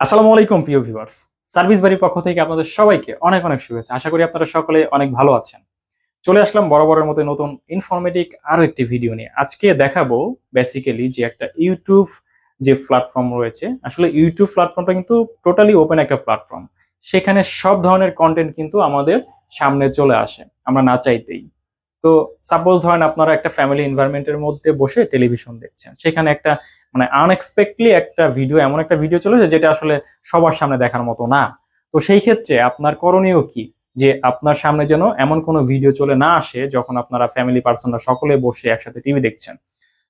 আসসালামু আলাইকুম, প্রিয় ভিউয়ার্স। সার্ভিস বাড়ির পক্ষ থেকে আপনাদের সবাইকে অনেক অনেক শুভেচ্ছা। আশা করি আপনারা সকলে অনেক ভালো আছেন। চলে আসলাম বরাবরের মতো নতুন ইনফরমেটিভ আরও একটি ভিডিও নিয়ে। আজকে দেখাবো বেসিক্যালি যে একটা ইউটিউব যে প্ল্যাটফর্ম রয়েছে, আসলে ইউটিউব প্ল্যাটফর্মটা কিন্তু টোটালি ওপেন একটা প্ল্যাটফর্ম সেখানে সব ধরনের কন্টেন্ট কিন্তু আমাদের সামনে চলে আসে, আমরা না চাইতেই। তো সাপোজ ধরেন আপনারা একটা ফ্যামিলি এনভায়রনমেন্টের মধ্যে বসে টেলিভিশন দেখছেন। সেখানে একটা মানে আনএক্সপেক্টলি একটা ভিডিও এমন একটা ভিডিও চলে যায় যেটা আসলে সবার সামনে দেখার মতো না। তো সেই ক্ষেত্রে আপনার করণীয় কি? যে আপনার সামনে যেন এমন কোনো ভিডিও চলে না আসে যখন আপনারা ফ্যামিলি পার্সনরা সকলে বসে একসাথে টিভি দেখছেন।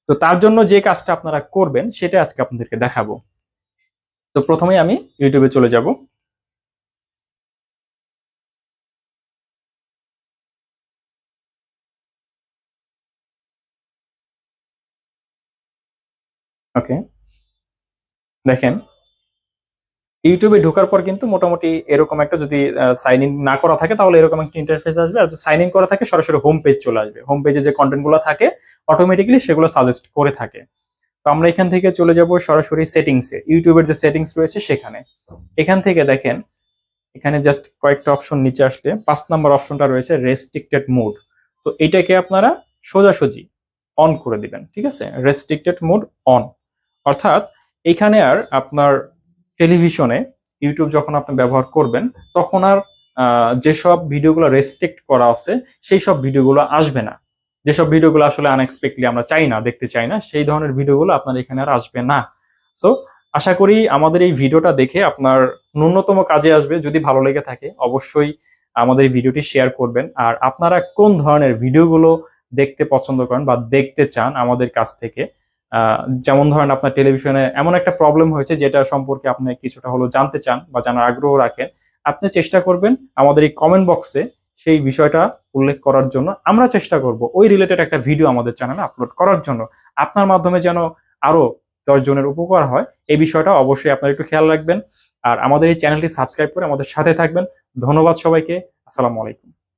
তো তার জন্য যে কাজটা আপনারা করবেন সেটা আজকে আপনাদেরকে দেখাবো। তো প্রথমেই আমি ইউটিউবে চলে যাব। ওকে। দেখেন ইউটিউবে ঢোকার পর কিন্তু মোটামুটি এরকম একটা যদি সাইন ইন না করা থাকে তাহলে এরকম একটা ইন্টারফেস আসবে। আর সাইন ইন করা থাকে, সরাসরি হোম পেজ চলে আসবে। হোম পেজে যে কন্টেন্টগুলো থাকে অটোমেটিক্যালি সেগুলো সাজেস্ট করে থাকে। তো আমরা এখান থেকে চলে যাব সরাসরি সেটিংসে ইউটিউবের যে সেটিংস রয়েছে সেখানে। এখান থেকে দেখেন, এখানে জাস্ট কয়েকটা অপশন নিচে আসলে পাঁচ নাম্বার অপশনটা রয়েছে রেস্ট্রিক্টেড মোড তো এটাকে আপনারা সোজাসুজি অন করে দিবেন, ঠিক আছে? রেস্ট্রিক্টেড মোড অন অর্থাৎ এখানে আর আপনার টেলিভিশনে, ইউটিউব যখন আপনি ব্যবহার করবেন, তখন আর যেসব ভিডিওগুলো রেস্ট্রিক্ট করা আছে সেই সব ভিডিওগুলো আসবে না। যেসব ভিডিওগুলো আসলে আনএক্সপেক্টলি আমরা চাই না, দেখতে চাই না, সেই ধরনের ভিডিওগুলো আপনার এখানে আর আসবে না। সো আশা করি আমাদের এই ভিডিওটা দেখে আপনার ন্যূনতম কাজে আসবে। যদি ভালো লেগে থাকে, অবশ্যই আমাদের এই ভিডিওটি শেয়ার করবেন। আর আপনারা কোন ধরনের ভিডিওগুলো দেখতে পছন্দ করেন বা দেখতে চান আমাদের কাছ থেকে যেমন ধরেন আপনার টেলিভিশনে এমন একটা প্রবলেম হয়েছে যেটা সম্পর্কে আপনি কিছুটা হলো জানতে চান বা জানার আগ্রহ রাখেন, আপনি চেষ্টা করবেন আমাদের এই কমেন্ট বক্সে সেই বিষয়টা উল্লেখ করার জন্য। আমরা চেষ্টা করব ওই রিলেটেড একটা ভিডিও আমাদের চ্যানেলে আপলোড করার জন্য। আপনার মাধ্যমে যেন আরও দশ জনের উপকার হয়, এই বিষয়টা অবশ্যই আপনারা একটু খেয়াল রাখবেন। আর আমাদের এই চ্যানেলটি সাবস্ক্রাইব করে আমাদের সাথে থাকবেন। ধন্যবাদ সবাইকে। আসসালামু আলাইকুম।